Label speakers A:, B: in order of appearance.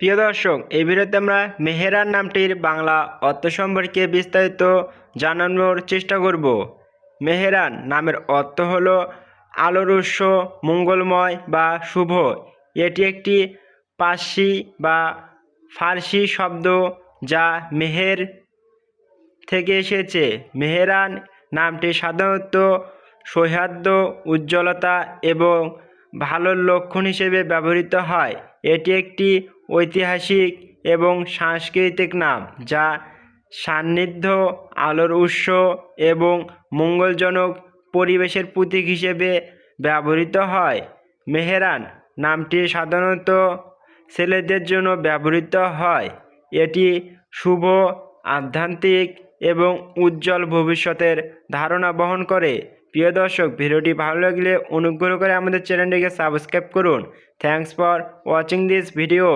A: প্রিয় দর্শক, এই ভিডিওতে আমরা মেহেরান নামটির বাংলা অর্থ সম্পর্কে বিস্তারিত জানানোর চেষ্টা করব। মেহেরান নামের অর্থ হলো আলোর উৎস, মঙ্গলময় বা শুভ। এটি একটি পার্সি বা ফার্সি শব্দ যা মেহের থেকে এসেছে। মেহেরান নামটি সাধারণত সৌহার্দ্য, উজ্জ্বলতা এবং ভালোর লক্ষণ হিসেবে ব্যবহৃত হয়। এটি একটি ঐতিহাসিক এবং সাংস্কৃতিক নাম, যা সান্নিধ্য, আলোর উৎস এবং মঙ্গলজনক পরিবেশের প্রতীক হিসেবে ব্যবহৃত হয়। মেহেরান নামটি সাধারণত ছেলেদের জন্য ব্যবহৃত হয়। এটি শুভ, আধ্যাত্মিক এবং উজ্জ্বল ভবিষ্যতের ধারণা বহন করে। প্রিয় দর্শক, ভিডিওটি ভালো লাগলে অনুগ্রহ করে আমাদের চ্যানেলটিকে সাবস্ক্রাইব করুন। Thanks for watching this video